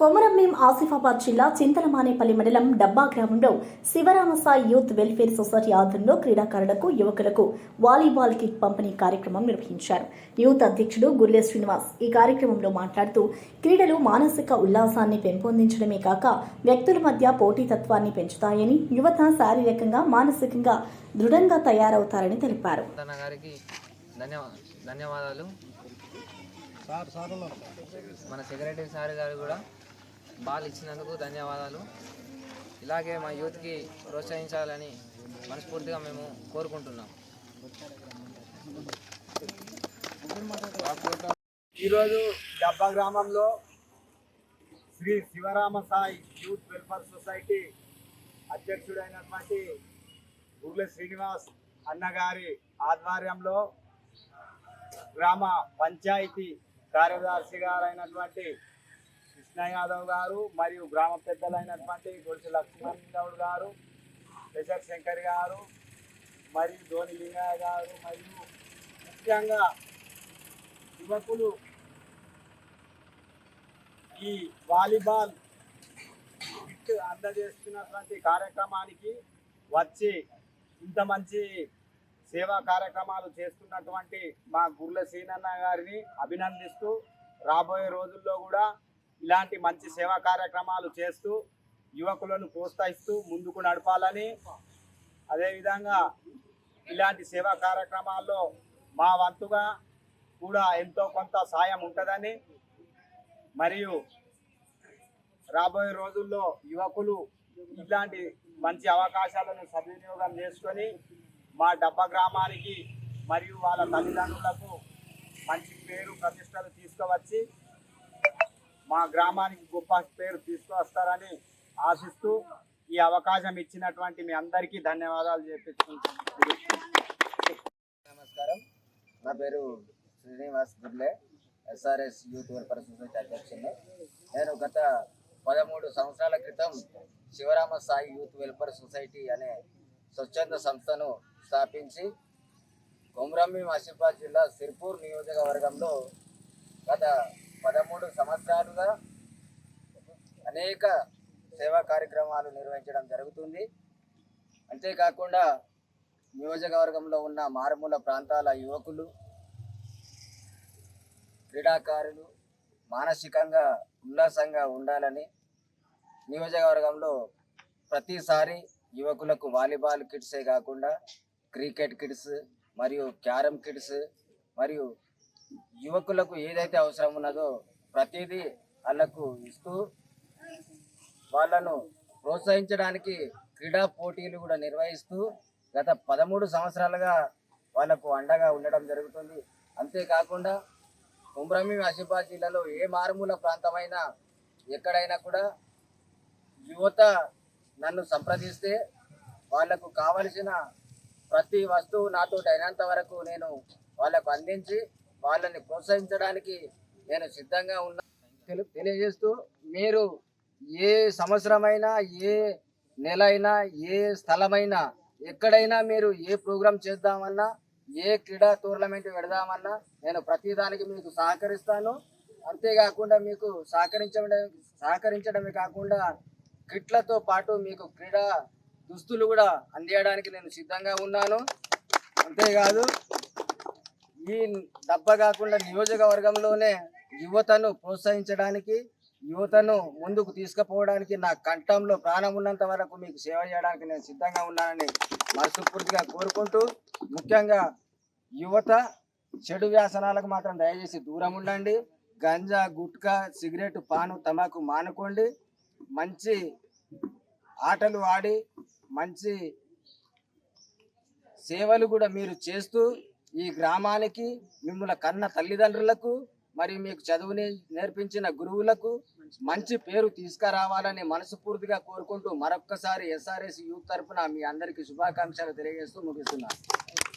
కొమరంభీం ఆసిఫాబాద్ జిల్లా చింతలమానేపల్లి మండలం డబ్బా గ్రామంలో శివరామసాయి యూత్ వెల్ఫేర్ సొసైటీ ఆధ్వర్యంలో క్రీడాకారులకు యువకులకు వాలీబాల్ కిట్ పంపిణీ కార్యక్రమం నిర్వహించారు. యూత్ అధ్యక్షుడు గుర్లే శ్రీనివాస్ ఈ కార్యక్రమంలో మాట్లాడుతూ క్రీడలు మానసిక ఉల్లాసాన్ని పెంపొందించడమే కాక వ్యక్తుల మధ్య పోటీతత్వాన్ని పెంచుతాయని యువత శారీరకంగా మానసికంగా దృఢంగా తయారవుతారని తెలిపారు. ధన్యవాదాలు. మన సెక్రటరీ సార్ గారు కూడా బాల్ ఇచ్చినందుకు ధన్యవాదాలు. ఇలాగే మా యూత్కి ప్రోత్సహించాలని మనస్ఫూర్తిగా మేము కోరుకుంటున్నాం. ఈరోజు డబ్బా గ్రామంలో Shri Shivarama Sai youth welfare society అధ్యక్షుడైనటువంటి Gurla Srinivas అన్నగారి ఆధ్వర్యంలో గ్రామ పంచాయతీ కార్యదర్శి గారైనటువంటి కృష్ణ యాదవ్ గారు మరియు గ్రామ పెద్దలైనటువంటి గొడిసి లక్ష్మణ్ గౌడ్ గారు పెసర్ శంకర్ గారు మరియు ధోని లింగయ్య గారు మరియు ముఖ్యంగా యువకులు ఈ వాలీబాల్ కిట్ అందజేస్తున్నటువంటి కార్యక్రమానికి వచ్చి ఇంత మంచి సేవా కార్యక్రమాలు చేస్తున్నటువంటి మా గుర్ల సీనన్న గారిని అభినందిస్తూ రాబోయే రోజుల్లో కూడా ఇలాంటి మంచి సేవా కార్యక్రమాలు చేస్తూ యువకులను ప్రోత్సహిస్తూ ముందుకు నడపాలని అదేవిధంగా ఇలాంటి సేవా కార్యక్రమాల్లో మా వంతుగా కూడా ఎంతో కొంత సాయం ఉంటుందని మరియు రాబోయే రోజుల్లో యువకులు ఇలాంటి మంచి అవకాశాలను సద్వినియోగం చేసుకొని మా డబ్బా గ్రామానికి మరియు వాళ్ళ తల్లిదండ్రులకు మంచి పేరు ప్రతిష్టలు తీసుకువచ్చి మా గ్రామానికి గొప్ప పేరు తీసుకువస్తారని ఆశిస్తూ ఈ అవకాశం ఇచ్చినటువంటి మీ అందరికీ ధన్యవాదాలు చెప్పించుకుంటున్నాను నమస్కారం. నా పేరు Srinivas Gudle SRS youth welfare society అధ్యక్షుడిని. నేను గత పదమూడు సంవత్సరాల క్రితం Sivarama Sai youth welfare society అనే స్వచ్ఛంద సంస్థను స్థాపించి కొమరంభీం ఆసిఫాబాద్ జిల్లా సిర్పూర్ నియోజకవర్గంలో గత పదమూడు సంవత్సరాలుగా అనేక సేవా కార్యక్రమాలు నిర్వహించడం జరుగుతుంది. అంతేకాకుండా నియోజకవర్గంలో ఉన్న మారుమూల ప్రాంతాల యువకులు క్రీడాకారులు మానసికంగా ఉల్లాసంగా ఉండాలని నియోజకవర్గంలో ప్రతిసారి యువకులకు వాలీబాల్ కిట్సే కాకుండా క్రికెట్ కిట్స్ మరియు క్యారమ్ కిట్స్ మరియు యువకులకు ఏదైతే అవసరం ఉన్నదో ప్రతిదీ వాళ్ళకు ఇస్తూ వాళ్ళను ప్రోత్సహించడానికి క్రీడా పోటీలు కూడా నిర్వహిస్తూ గత పదమూడు సంవత్సరాలుగా వాళ్ళకు అండగా ఉండడం జరుగుతుంది. అంతేకాకుండా కుమ్రమి ఆసిఫాబాద్ జిల్లాలో ఏ మారుమూల ప్రాంతమైనా ఎక్కడైనా కూడా యువత నన్ను సంప్రదిస్తే వాళ్ళకు కావలసిన ప్రతి వస్తువు నాతో అయినంత వరకు నేను వాళ్ళకు అందించి వాళ్ళని ప్రోత్సహించడానికి నేను సిద్ధంగా ఉన్నా. తెలియజేస్తూ మీరు ఏ సంవత్సరమైనా ఏ నెల అయినా ఏ స్థలమైనా ఎక్కడైనా మీరు ఏ ప్రోగ్రాం చేద్దామన్నా ఏ క్రీడా టోర్నమెంట్ పెడదామన్నా నేను ప్రతిదానికి మీకు సహకరిస్తాను. అంతేకాకుండా మీకు సహకరించడం సహకరించడమే కాకుండా కిట్లతో పాటు మీకు క్రీడా దుస్తులు కూడా అందియడానికి నేను సిద్ధంగా ఉన్నాను. అంతేకాదు ఈ దెబ్బ కాకుండా నియోజకవర్గంలోనే యువతను ప్రోత్సహించడానికి యువతను ముందుకు తీసుకుపోవడానికి నా కంఠంలో ప్రాణం ఉన్నంత వరకు మీకు సేవ చేయడానికి నేను సిద్ధంగా ఉన్నానని మనస్ఫూర్తిగా కోరుకుంటూ ముఖ్యంగా యువత చెడు వ్యాసనాలకు మాత్రం దయచేసి దూరం ఉండండి. గంజా గుట్కా సిగరెట్ పాను తమాకు మానుకోండి. మంచి ఆటలు ఆడి మంచి సేవలు కూడా మీరు చేస్తూ ఈ గ్రామానికి మిమ్మల్ని కన్న తల్లిదండ్రులకు మరి మీకు చదువుని నేర్పించిన గురువులకు మంచి పేరు తీసుకురావాలని మనస్ఫూర్తిగా కోరుకుంటూ మరొక్కసారి ఎస్ఆర్ఎస్ యూత్ తరఫున మీ అందరికీ శుభాకాంక్షలు తెలియజేస్తూ ముగిస్తున్నాను